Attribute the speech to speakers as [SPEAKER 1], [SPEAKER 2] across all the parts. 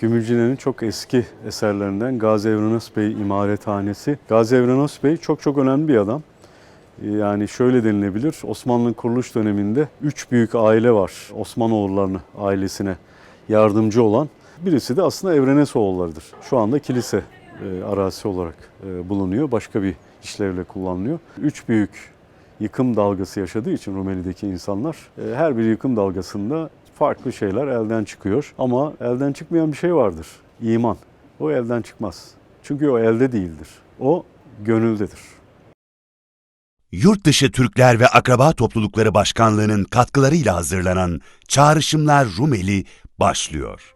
[SPEAKER 1] Gümülcine'nin çok eski eserlerinden Gazi Evrenos Bey İmarethanesi. Gazi Evrenos Bey çok çok önemli bir adam. Yani şöyle denilebilir, Osmanlı'nın kuruluş döneminde üç büyük aile var Osmanoğullarını ailesine yardımcı olan. Birisi de aslında Evrenesoğullarıdır. Şu anda kilise e, arazisi olarak e, bulunuyor. Başka bir işlevle kullanılıyor. Üç büyük yıkım dalgası yaşadığı için Rumeli'deki insanlar e, her bir yıkım dalgasında farklı şeyler elden çıkıyor. Ama elden çıkmayan bir şey vardır. İman. O elden çıkmaz. Çünkü o elde değildir. O gönüldedir.
[SPEAKER 2] Yurtdışı Türkler ve Akraba Toplulukları Başkanlığı'nın katkılarıyla hazırlanan Çağrışımlar Rumeli başlıyor.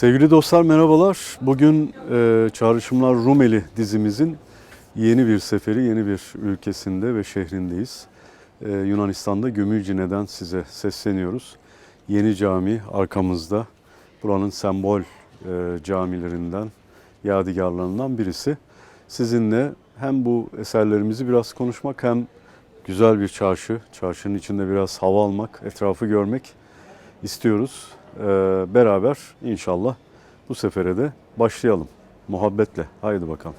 [SPEAKER 1] Sevgili dostlar merhabalar. Bugün e, Çağrışımlar Rumeli dizimizin yeni bir seferi, yeni bir ülkesinde ve şehrindeyiz. E, Yunanistan'da Gümülcine'den size sesleniyoruz. Yeni cami arkamızda. Buranın sembol e, camilerinden, yadigarlarından birisi. Sizinle hem bu eserlerimizi biraz konuşmak hem güzel bir çarşı, çarşının içinde biraz hava almak, etrafı görmek istiyoruz. Ee, beraber inşallah bu sefere de başlayalım. Muhabbetle. Haydi bakalım.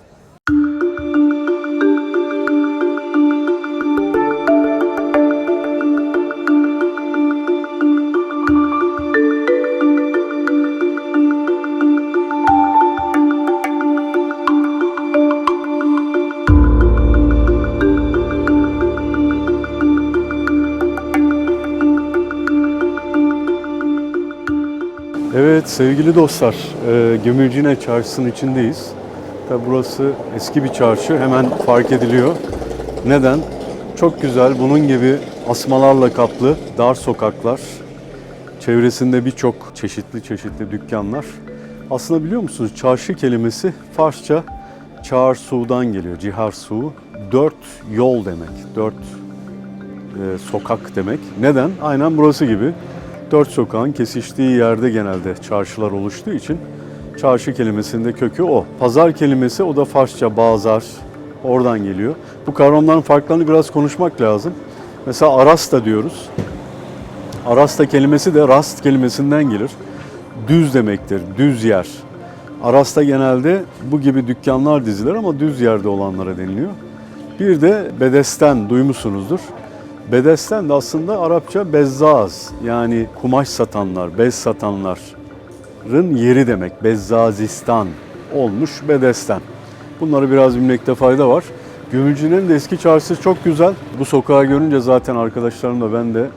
[SPEAKER 1] Sevgili dostlar, e, Gömülcine Çarşısı'nın içindeyiz. Tabi burası eski bir çarşı, hemen fark ediliyor. Neden? Çok güzel, bunun gibi asmalarla kaplı dar sokaklar, çevresinde birçok çeşitli çeşitli dükkanlar. Aslında biliyor musunuz çarşı kelimesi Farsça çağır su'dan geliyor, cihar su. Dört yol demek, dört e, sokak demek. Neden? Aynen burası gibi. Dört sokağın kesiştiği yerde genelde çarşılar oluştuğu için çarşı kelimesinde kökü o. Pazar kelimesi o da Farsça bazar oradan geliyor. Bu kavramların farklarını biraz konuşmak lazım. Mesela arasta diyoruz. Arasta kelimesi de rast kelimesinden gelir. Düz demektir, düz yer. Arasta genelde bu gibi dükkanlar dizilir ama düz yerde olanlara deniliyor. Bir de bedesten duymuşsunuzdur. Bedesten de aslında Arapça bezzaz yani kumaş satanlar, bez satanların yeri demek. Bezzazistan olmuş bedesten. Bunları biraz bilmekte fayda var. Gümülcine'nin de eski çarşısı çok güzel. Bu sokağı görünce zaten arkadaşlarımla ben de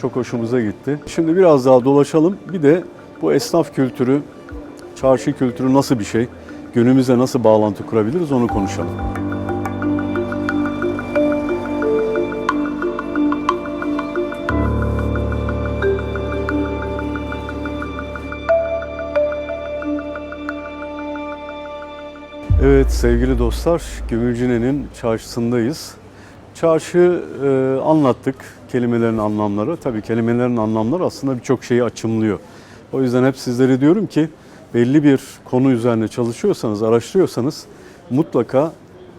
[SPEAKER 1] çok hoşumuza gitti. Şimdi biraz daha dolaşalım. Bir de bu esnaf kültürü, çarşı kültürü nasıl bir şey? Günümüze nasıl bağlantı kurabiliriz onu konuşalım. Evet sevgili dostlar, Gümülcine'nin çarşısındayız. Çarşı e, anlattık, kelimelerin anlamları. Tabii kelimelerin anlamları aslında birçok şeyi açımlıyor. O yüzden hep sizlere diyorum ki belli bir konu üzerine çalışıyorsanız, araştırıyorsanız mutlaka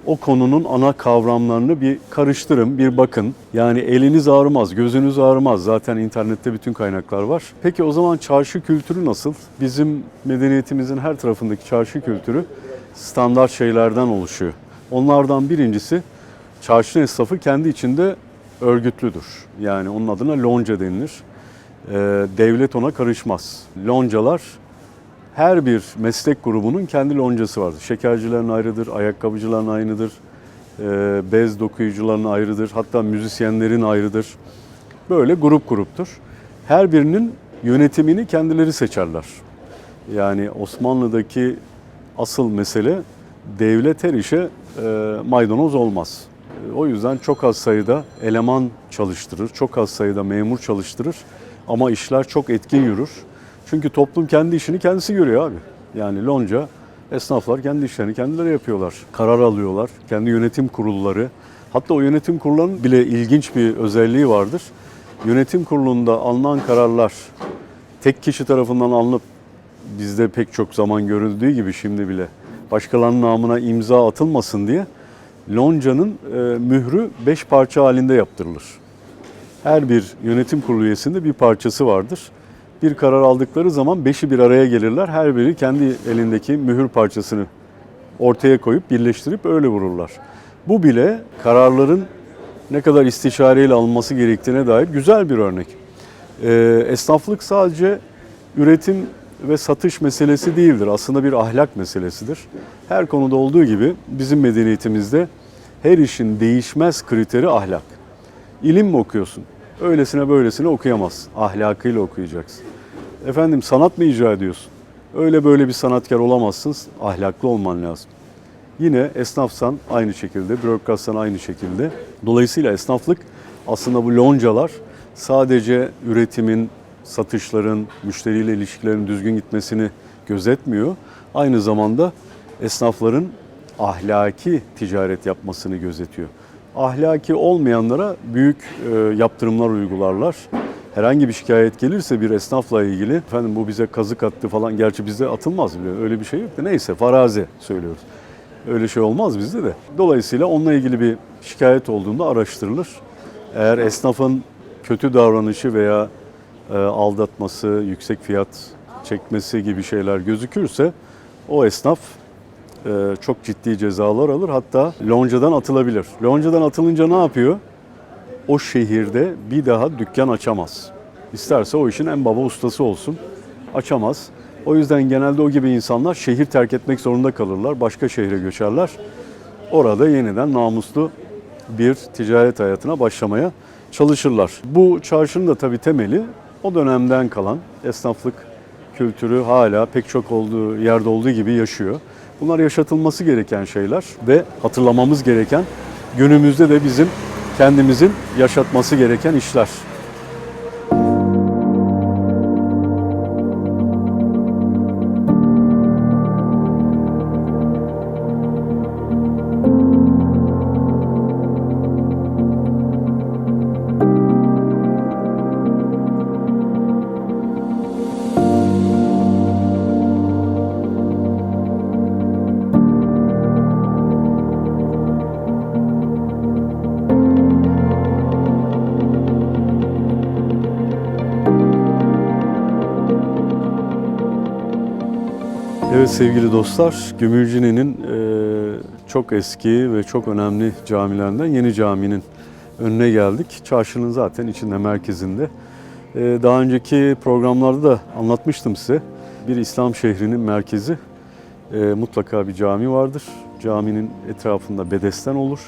[SPEAKER 1] o konunun ana kavramlarını bir karıştırın, bir bakın. Yani eliniz ağrımaz, gözünüz ağrımaz. Zaten internette bütün kaynaklar var. Peki o zaman çarşı kültürü nasıl? Bizim medeniyetimizin her tarafındaki çarşı kültürü standart şeylerden oluşuyor. Onlardan birincisi çarşı esnafı kendi içinde örgütlüdür. Yani onun adına lonca denilir. Ee, devlet ona karışmaz. Loncalar her bir meslek grubunun kendi loncası vardır. Şekercilerin ayrıdır, ayakkabıcıların ayrıdır, e, bez dokuyucuların ayrıdır, hatta müzisyenlerin ayrıdır. Böyle grup gruptur. Her birinin yönetimini kendileri seçerler. Yani Osmanlı'daki asıl mesele devlet her işe e, maydanoz olmaz. E, O yüzden çok az sayıda eleman çalıştırır, çok az sayıda memur çalıştırır ama işler çok etkin yürür. Çünkü toplum kendi işini kendisi görüyor abi. Yani lonca esnaflar kendi işlerini kendileri yapıyorlar. Karar alıyorlar, kendi yönetim kurulları. Hatta o yönetim kurullarının bile ilginç bir özelliği vardır. Yönetim kurulunda alınan kararlar tek kişi tarafından alınıp bizde pek çok zaman görüldüğü gibi şimdi bile başkalarının namına imza atılmasın diye Lonca'nın e, mührü beş parça halinde yaptırılır. Her bir yönetim kurulu üyesinde bir parçası vardır. Bir karar aldıkları zaman beşi bir araya gelirler. Her biri kendi elindeki mühür parçasını ortaya koyup birleştirip öyle vururlar. Bu bile kararların ne kadar istişareyle alınması gerektiğine dair güzel bir örnek. Ee, esnaflık sadece üretim ve satış meselesi değildir. Aslında bir ahlak meselesidir. Her konuda olduğu gibi bizim medeniyetimizde her işin değişmez kriteri ahlak. İlim mi okuyorsun? Öylesine böylesine okuyamazsın. Ahlakıyla okuyacaksın. Efendim sanat mı icra ediyorsun? Öyle böyle bir sanatkar olamazsın. Ahlaklı olman lazım. Yine esnafsan aynı şekilde, bürokratsan aynı şekilde. Dolayısıyla esnaflık aslında bu loncalar sadece üretimin, satışların, müşteriyle ilişkilerin düzgün gitmesini gözetmiyor. Aynı zamanda esnafların ahlaki ticaret yapmasını gözetiyor. Ahlaki olmayanlara büyük e, yaptırımlar uygularlar. Herhangi bir şikayet gelirse bir esnafla ilgili, efendim bu bize kazık attı falan, gerçi bizde atılmaz bile, öyle bir şey yok da neyse farazi söylüyoruz. Öyle şey olmaz bizde de. Dolayısıyla onunla ilgili bir şikayet olduğunda araştırılır. Eğer esnafın kötü davranışı veya aldatması, yüksek fiyat çekmesi gibi şeyler gözükürse o esnaf e, çok ciddi cezalar alır. Hatta loncadan atılabilir. Loncadan atılınca ne yapıyor? O şehirde bir daha dükkan açamaz. İsterse o işin en baba ustası olsun. Açamaz. O yüzden genelde o gibi insanlar şehir terk etmek zorunda kalırlar. Başka şehre göçerler. Orada yeniden namuslu bir ticaret hayatına başlamaya çalışırlar. Bu çarşının da tabii temeli o dönemden kalan esnaflık kültürü hala pek çok olduğu yerde olduğu gibi yaşıyor. Bunlar yaşatılması gereken şeyler ve hatırlamamız gereken günümüzde de bizim kendimizin yaşatması gereken işler. Evet sevgili dostlar, Gümülcine'nin e, çok eski ve çok önemli camilerinden Yeni Cami'nin önüne geldik. Çarşının zaten içinde, merkezinde. E, daha önceki programlarda da anlatmıştım size. Bir İslam şehrinin merkezi. E, mutlaka bir cami vardır. Caminin etrafında bedesten olur.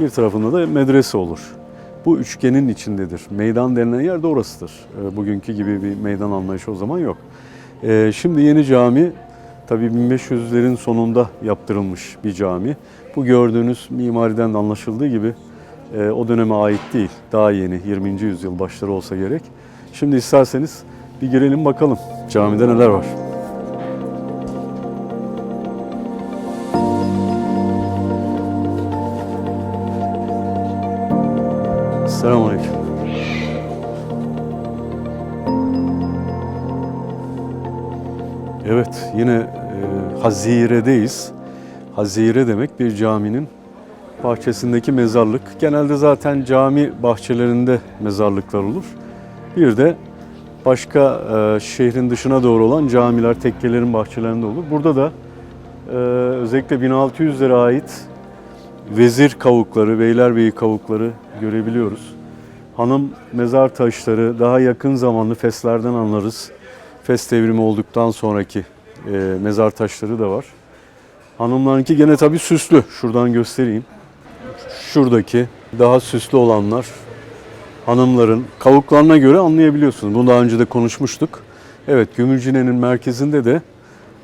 [SPEAKER 1] Bir tarafında da medrese olur. Bu üçgenin içindedir. Meydan denilen yer de orasıdır. Bugünkü gibi bir meydan anlayışı o zaman yok. Şimdi yeni cami Tabii 1500'lerin sonunda yaptırılmış bir cami. Bu gördüğünüz mimariden de anlaşıldığı gibi e, o döneme ait değil. Daha yeni 20. yüzyıl başları olsa gerek. Şimdi isterseniz bir girelim bakalım camide neler var. Selamünaleyküm. Evet, yine e, Hazire'deyiz. Hazire demek bir caminin bahçesindeki mezarlık. Genelde zaten cami bahçelerinde mezarlıklar olur. Bir de başka e, şehrin dışına doğru olan camiler, tekkelerin bahçelerinde olur. Burada da e, özellikle 1600'lere ait vezir kavukları, beylerbeyi kavukları görebiliyoruz. Hanım mezar taşları daha yakın zamanlı feslerden anlarız. Fes devrimi olduktan sonraki e, mezar taşları da var. Hanımlarınki gene tabii süslü. Şuradan göstereyim. Şuradaki daha süslü olanlar hanımların kavuklarına göre anlayabiliyorsunuz. Bunu daha önce de konuşmuştuk. Evet Gümülcine'nin merkezinde de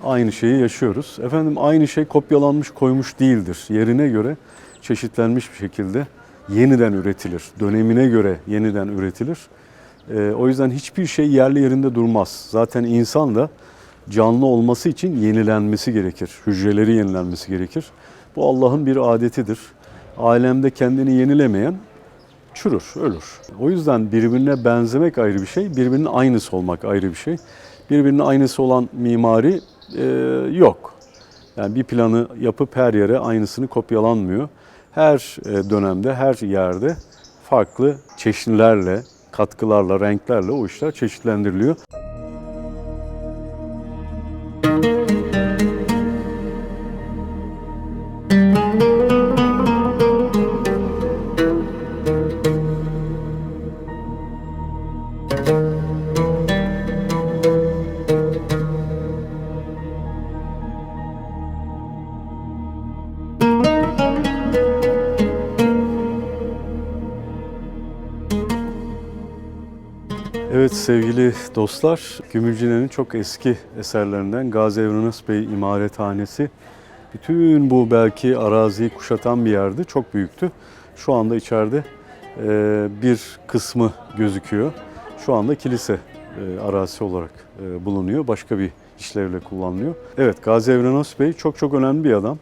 [SPEAKER 1] aynı şeyi yaşıyoruz. Efendim aynı şey kopyalanmış koymuş değildir. Yerine göre çeşitlenmiş bir şekilde yeniden üretilir. Dönemine göre yeniden üretilir. Ee, o yüzden hiçbir şey yerli yerinde durmaz. Zaten insan da canlı olması için yenilenmesi gerekir. Hücreleri yenilenmesi gerekir. Bu Allah'ın bir adetidir. Alemde kendini yenilemeyen çürür, ölür. O yüzden birbirine benzemek ayrı bir şey, birbirinin aynısı olmak ayrı bir şey. Birbirinin aynısı olan mimari e, yok. Yani bir planı yapıp her yere aynısını kopyalanmıyor. her e, dönemde, her yerde farklı çeşnilerle, katkılarla, renklerle o işler çeşitlendiriliyor. Sevgili dostlar, Gümülcine'nin çok eski eserlerinden Gazi Evrenas Bey İmarethanesi. Bütün bu belki araziyi kuşatan bir yerdi, çok büyüktü. Şu anda içeride e, bir kısmı gözüküyor. Şu anda kilise e, arazisi olarak e, bulunuyor, başka bir işlevle kullanılıyor. Evet Gazi Evrenas Bey çok çok önemli bir adam.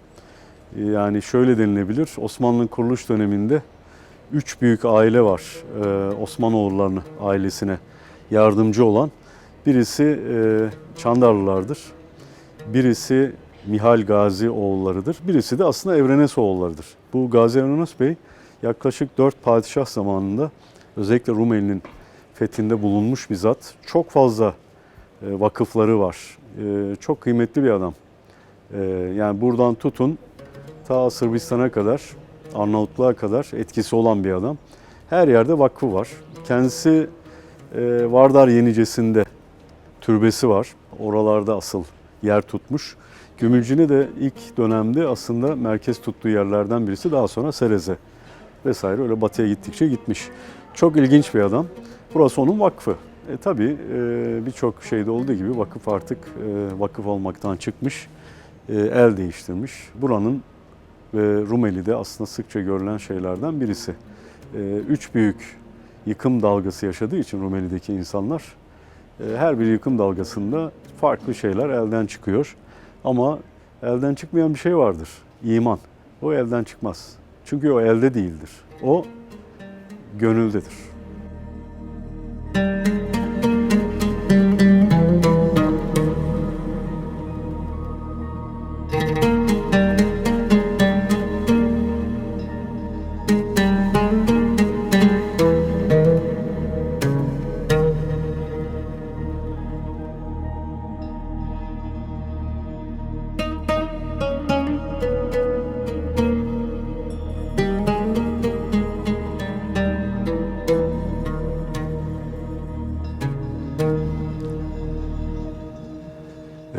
[SPEAKER 1] Yani şöyle denilebilir, Osmanlı'nın kuruluş döneminde üç büyük aile var Osmanoğullarını ailesine yardımcı olan. Birisi e, Çandarlılardır, birisi Mihal Gazi oğullarıdır, birisi de aslında Evrenes oğullarıdır. Bu Gazi Evrenes Bey yaklaşık dört padişah zamanında özellikle Rumeli'nin fethinde bulunmuş bir zat. Çok fazla e, vakıfları var. E, çok kıymetli bir adam. Yani buradan tutun ta Sırbistan'a kadar, Arnavutluğa kadar etkisi olan bir adam. Her yerde vakfı var. Kendisi Vardar Yenicesi'nde türbesi var. Oralarda asıl yer tutmuş. Gümülcine de ilk dönemde aslında merkez tuttuğu yerlerden birisi. Daha sonra Serez'e vesaire öyle batıya gittikçe gitmiş. Çok ilginç bir adam. Burası onun vakfı. E, tabii e, birçok şeyde olduğu gibi vakıf artık e, vakıf olmaktan çıkmış, e, el değiştirmiş. Buranın ve Rumeli'de aslında sıkça görülen şeylerden birisi. E, üç büyük yıkım dalgası yaşadığı için Rumeli'deki insanlar e, her bir yıkım dalgasında farklı şeyler elden çıkıyor. Ama elden çıkmayan bir şey vardır. İman. O elden çıkmaz. Çünkü o elde değildir. O gönüldedir.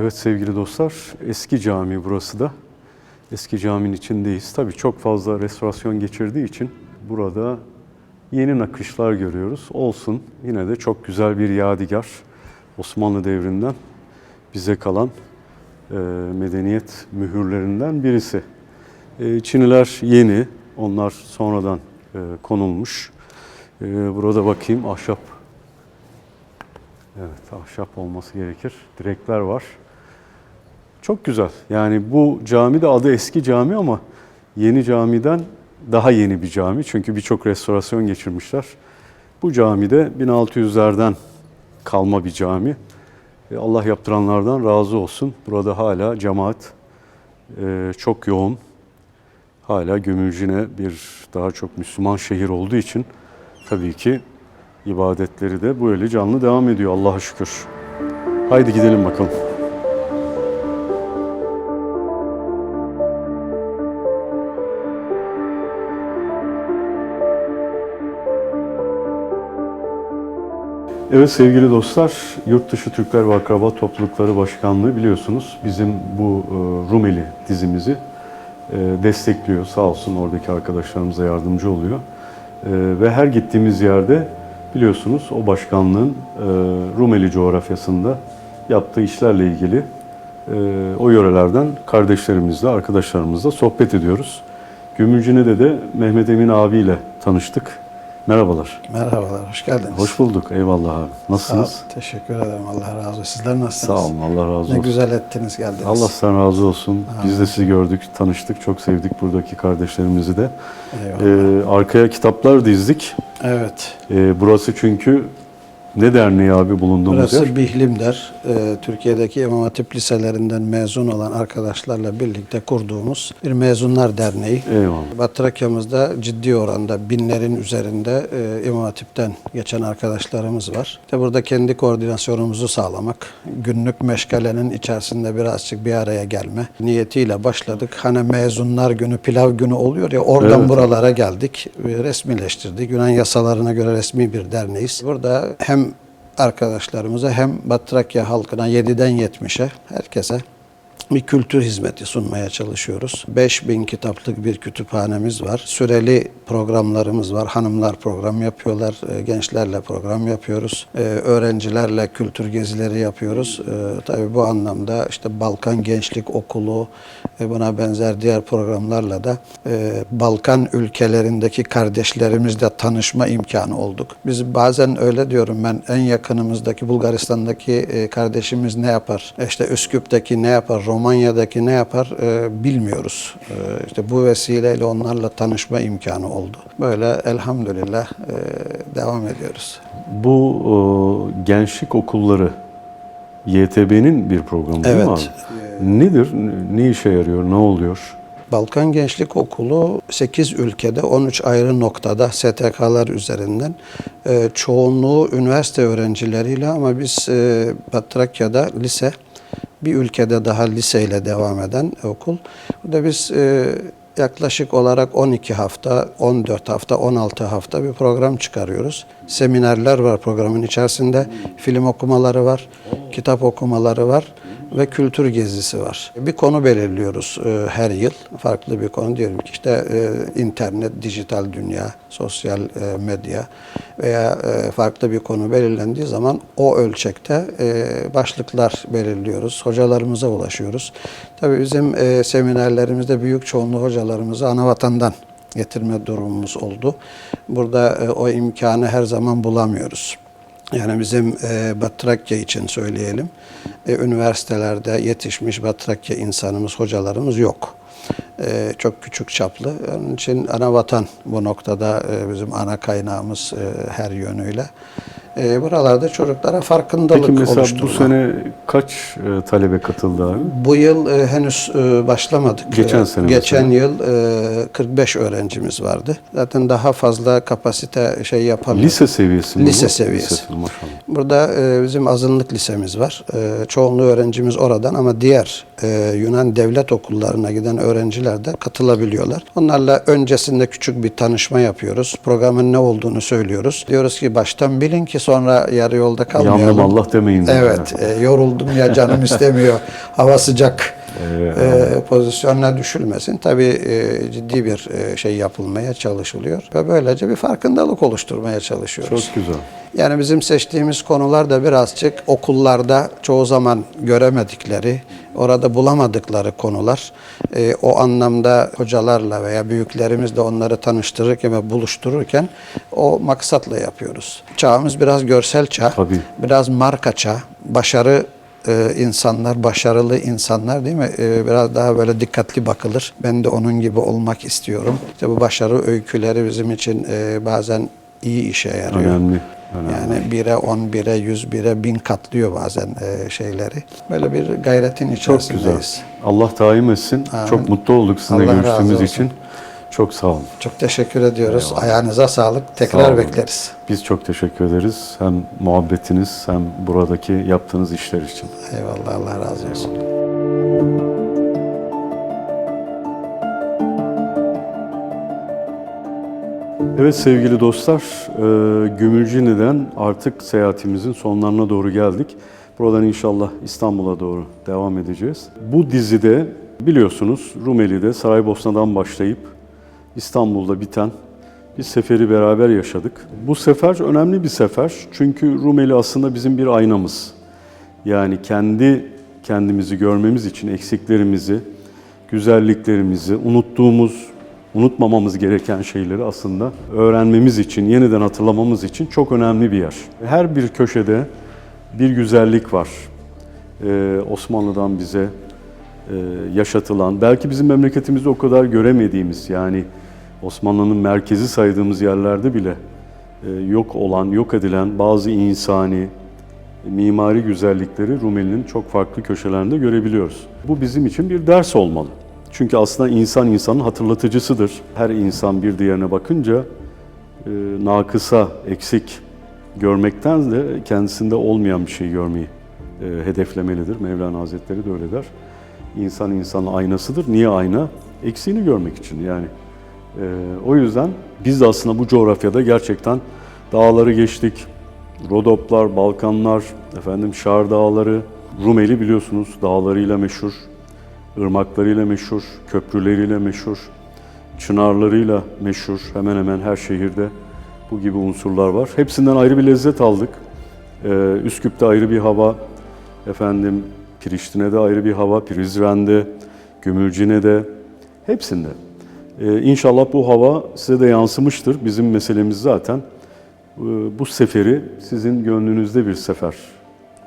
[SPEAKER 1] Evet sevgili dostlar, eski cami burası da. Eski caminin içindeyiz. Tabii çok fazla restorasyon geçirdiği için burada yeni nakışlar görüyoruz. Olsun yine de çok güzel bir yadigar. Osmanlı devrinden bize kalan e, medeniyet mühürlerinden birisi. E, Çiniler yeni, onlar sonradan e, konulmuş. E, burada bakayım ahşap Evet, ahşap olması gerekir. Direkler var. Çok güzel. Yani bu cami de adı eski cami ama yeni camiden daha yeni bir cami. Çünkü birçok restorasyon geçirmişler. Bu cami de 1600'lerden kalma bir cami. E, Allah yaptıranlardan razı olsun. Burada hala cemaat e, çok yoğun. Hala Gümülcine bir daha çok Müslüman şehir olduğu için tabii ki ibadetleri de böyle canlı devam ediyor Allah'a şükür. Haydi gidelim bakalım. Evet sevgili dostlar, Yurtdışı Türkler ve Akraba Toplulukları Başkanlığı biliyorsunuz bizim bu e, Rumeli dizimizi e, destekliyor. Sağ olsun oradaki arkadaşlarımıza yardımcı oluyor. E, ve her gittiğimiz yerde biliyorsunuz o başkanlığın Rumeli coğrafyasında yaptığı işlerle ilgili o yörelerden kardeşlerimizle, arkadaşlarımızla sohbet ediyoruz. Gümülcine'de de Mehmet Emin abiyle tanıştık. Merhabalar.
[SPEAKER 3] Merhabalar, hoş geldiniz.
[SPEAKER 1] Hoş bulduk. Eyvallah abi.
[SPEAKER 3] Sağ
[SPEAKER 1] Nasılsınız?
[SPEAKER 3] ol, Teşekkür ederim. Allah razı olsun. Sizler nasılsınız?
[SPEAKER 1] Sağ olun. Allah razı olsun.
[SPEAKER 3] Ne güzel ettiniz geldiniz.
[SPEAKER 1] Allah sen razı olsun. Biz de sizi gördük, tanıştık. Çok sevdik buradaki kardeşlerimizi de.
[SPEAKER 3] Eyvallah.
[SPEAKER 1] Ee, arkaya kitaplar dizdik.
[SPEAKER 3] evet,
[SPEAKER 1] Ee, burası çünkü Ne derneği abi bulunduğumuz
[SPEAKER 3] Burası
[SPEAKER 1] yer?
[SPEAKER 3] Bihlimder. Ee, Türkiye'deki İmam Hatip liselerinden mezun olan arkadaşlarla birlikte kurduğumuz bir mezunlar derneği.
[SPEAKER 1] Eyvallah.
[SPEAKER 3] Batı Trakya'mızda ciddi oranda binlerin üzerinde e, İmam Hatip'ten geçen arkadaşlarımız var. İşte burada kendi koordinasyonumuzu sağlamak, günlük meşgalenin içerisinde birazcık bir araya gelme niyetiyle başladık. Hani mezunlar günü, pilav günü oluyor ya oradan
[SPEAKER 1] Evet.
[SPEAKER 3] buralara geldik, resmileştirdik. Yunan yasalarına göre resmi bir derneğiz. Burada hem arkadaşlarımıza hem Batı Trakya halkına 7'den 70'e herkese bir kültür hizmeti sunmaya çalışıyoruz. 5000 kitaplık bir kütüphanemiz var. Süreli programlarımız var. Hanımlar program yapıyorlar. e, Gençlerle program yapıyoruz. e, Öğrencilerle kültür gezileri yapıyoruz. E, Tabii bu anlamda işte Balkan Gençlik Okulu ve buna benzer diğer programlarla da e, Balkan ülkelerindeki kardeşlerimizle tanışma imkanı olduk. Biz bazen öyle diyorum ben en yakınımızdaki Bulgaristan'daki e, kardeşimiz ne yapar? İşte Üsküp'teki ne yapar? Romanya'daki ne yapar? E, bilmiyoruz. E, işte bu vesileyle onlarla tanışma imkanı oldu. Böyle elhamdülillah e, devam ediyoruz.
[SPEAKER 1] Bu e, gençlik okulları YTB'nin bir programı değil mi
[SPEAKER 3] Evet.
[SPEAKER 1] Nedir? Ne işe yarıyor? Ne oluyor?
[SPEAKER 3] Balkan Gençlik Okulu 8 ülkede 13 ayrı noktada STK'lar üzerinden e, çoğunluğu üniversite öğrencileriyle ama biz e, Batı Trakya'da lise bir ülkede daha liseyle devam eden okul. Burada biz e, yaklaşık olarak 12 hafta, 14 hafta, 16 hafta bir program çıkarıyoruz. Seminerler var programın içerisinde. Film okumaları var, kitap okumaları var ve kültür gezisi var. Bir konu belirliyoruz e, her yıl. Farklı bir konu diyelim ki işte e, internet, dijital dünya, sosyal e, medya veya farklı bir konu belirlendiği zaman o ölçekte başlıklar belirliyoruz. Hocalarımıza ulaşıyoruz. Tabii bizim seminerlerimizde büyük çoğunluğu hocalarımızı anavatandan getirme durumumuz oldu. Burada o imkanı her zaman bulamıyoruz. Yani bizim e, Batı Trakya için söyleyelim. E, üniversitelerde yetişmiş Batı Trakya insanımız, hocalarımız yok. E, çok küçük çaplı. Onun için ana vatan bu noktada e, bizim ana kaynağımız e, her yönüyle. E, buralarda çocuklara farkındalık
[SPEAKER 1] Peki mesela bu
[SPEAKER 3] oluşturma.
[SPEAKER 1] sene kaç e, talebe katıldı abi?
[SPEAKER 3] Bu yıl e, henüz e, başlamadık.
[SPEAKER 1] Geçen sene
[SPEAKER 3] Geçen
[SPEAKER 1] mesela.
[SPEAKER 3] yıl e, 45 öğrencimiz vardı. Zaten daha fazla kapasite şey yapamıyoruz.
[SPEAKER 1] Lise seviyesi mi?
[SPEAKER 3] Lise
[SPEAKER 1] bu?
[SPEAKER 3] seviyesi.
[SPEAKER 1] Lise, maşallah.
[SPEAKER 3] Burada e, bizim azınlık lisemiz var. E, çoğunluğu öğrencimiz oradan ama diğer e, Yunan devlet okullarına giden öğrenciler de katılabiliyorlar. Onlarla öncesinde küçük bir tanışma yapıyoruz. Programın ne olduğunu söylüyoruz. Diyoruz ki baştan bilin ki sonra yarı yolda kalmayalım.
[SPEAKER 1] Yandım Allah demeyin.
[SPEAKER 3] Evet, e, yoruldum ya canım istemiyor. Hava sıcak.
[SPEAKER 1] Evet.
[SPEAKER 3] E, pozisyonuna düşülmesin. Tabii e, ciddi bir e, şey yapılmaya çalışılıyor ve böylece bir farkındalık oluşturmaya çalışıyoruz.
[SPEAKER 1] Çok güzel.
[SPEAKER 3] Yani bizim seçtiğimiz konular da birazcık okullarda çoğu zaman göremedikleri, orada bulamadıkları konular. E, o anlamda hocalarla veya büyüklerimizle onları tanıştırırken ve buluştururken o maksatla yapıyoruz. Çağımız biraz görsel çağ,
[SPEAKER 1] Tabii.
[SPEAKER 3] biraz marka çağ, başarı e, insanlar, başarılı insanlar değil mi? E, biraz daha böyle dikkatli bakılır. Ben de onun gibi olmak istiyorum. İşte bu başarı öyküleri bizim için e, bazen iyi işe yarıyor.
[SPEAKER 1] Önemli. önemli.
[SPEAKER 3] Yani 1'e 10, 1'e 100, 1'e 1000 katlıyor bazen e, şeyleri. Böyle bir gayretin
[SPEAKER 1] Çok
[SPEAKER 3] içerisindeyiz.
[SPEAKER 1] güzel. Allah daim etsin.
[SPEAKER 3] Amin.
[SPEAKER 1] Çok mutlu olduk sizinle
[SPEAKER 3] Allah
[SPEAKER 1] görüştüğümüz için. Çok sağ olun.
[SPEAKER 3] Çok teşekkür ediyoruz. Ayağınıza sağlık.
[SPEAKER 1] Sağ
[SPEAKER 3] Tekrar
[SPEAKER 1] olun.
[SPEAKER 3] bekleriz.
[SPEAKER 1] Biz çok teşekkür ederiz. Hem muhabbetiniz hem buradaki yaptığınız işler için.
[SPEAKER 3] Eyvallah. Allah razı olsun.
[SPEAKER 1] Evet sevgili dostlar, e, Gümülcine'den artık seyahatimizin sonlarına doğru geldik. Buradan inşallah İstanbul'a doğru devam edeceğiz. Bu dizide biliyorsunuz Rumeli'de Saraybosna'dan başlayıp İstanbul'da biten bir seferi beraber yaşadık. Bu sefer önemli bir sefer çünkü Rumeli aslında bizim bir aynamız. Yani kendi kendimizi görmemiz için eksiklerimizi, güzelliklerimizi, unuttuğumuz, unutmamamız gereken şeyleri aslında öğrenmemiz için, yeniden hatırlamamız için çok önemli bir yer. Her bir köşede bir güzellik var. Ee, Osmanlı'dan bize yaşatılan, belki bizim memleketimizde o kadar göremediğimiz yani Osmanlı'nın merkezi saydığımız yerlerde bile e, yok olan, yok edilen bazı insani, mimari güzellikleri Rumeli'nin çok farklı köşelerinde görebiliyoruz. Bu bizim için bir ders olmalı. Çünkü aslında insan insanın hatırlatıcısıdır. Her insan bir diğerine bakınca e, nakısa, eksik görmekten de kendisinde olmayan bir şey görmeyi e, hedeflemelidir. Mevlana Hazretleri de öyle der. İnsan insanın aynasıdır. Niye ayna? Eksiğini görmek için yani. E, o yüzden biz de aslında bu coğrafyada gerçekten dağları geçtik. Rodoplar, Balkanlar, efendim Şar Dağları, Rumeli biliyorsunuz dağlarıyla meşhur, ırmaklarıyla meşhur, köprüleriyle meşhur, çınarlarıyla meşhur. Hemen hemen her şehirde bu gibi unsurlar var. Hepsinden ayrı bir lezzet aldık. Ee, Üsküp'te ayrı bir hava, efendim Priştine'de ayrı bir hava, Prizren'de, Gümülcine'de, hepsinde. Ee, inşallah bu hava size de yansımıştır. Bizim meselemiz zaten e, bu seferi sizin gönlünüzde bir sefer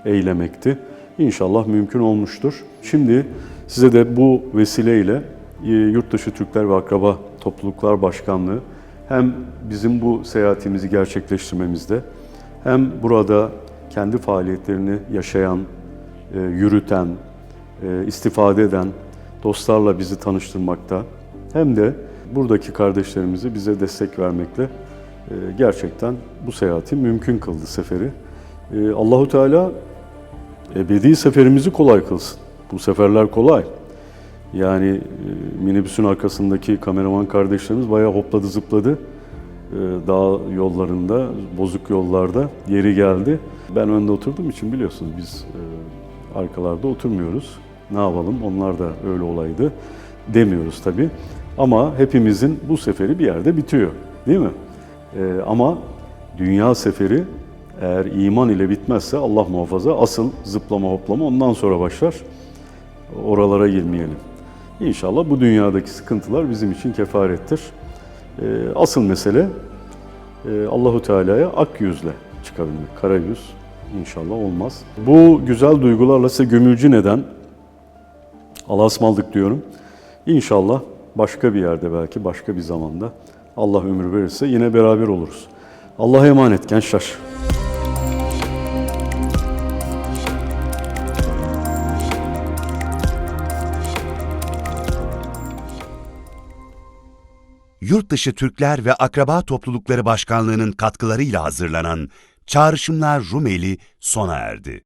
[SPEAKER 1] eylemekti. İnşallah mümkün olmuştur. Şimdi size de bu vesileyle e, Yurtdışı Türkler ve Akraba Topluluklar Başkanlığı hem bizim bu seyahatimizi gerçekleştirmemizde hem burada kendi faaliyetlerini yaşayan, yürüten, e, istifade eden dostlarla bizi tanıştırmakta hem de buradaki kardeşlerimizi bize destek vermekle e, gerçekten bu seyahati mümkün kıldı seferi. E, Allahu Teala ebedi seferimizi kolay kılsın. Bu seferler kolay. Yani e, minibüsün arkasındaki kameraman kardeşlerimiz bayağı hopladı zıpladı. E, dağ yollarında, bozuk yollarda yeri geldi. Ben önde oturduğum için biliyorsunuz biz e, arkalarda oturmuyoruz. Ne yapalım onlar da öyle olaydı demiyoruz tabii. Ama hepimizin bu seferi bir yerde bitiyor değil mi? E, ama dünya seferi eğer iman ile bitmezse Allah muhafaza asıl zıplama hoplama ondan sonra başlar. Oralara girmeyelim. İnşallah bu dünyadaki sıkıntılar bizim için kefarettir. Ee, asıl mesele e, Allahu Teala'ya ak yüzle çıkabilmek. Kara yüz inşallah olmaz. Bu güzel duygularla size gömülcü neden Allah'a diyorum. İnşallah başka bir yerde belki başka bir zamanda Allah ömür verirse yine beraber oluruz. Allah'a emanet gençler.
[SPEAKER 2] Yurtdışı Türkler ve Akraba Toplulukları Başkanlığı'nın katkılarıyla hazırlanan Çağrışımlar Rumeli sona erdi.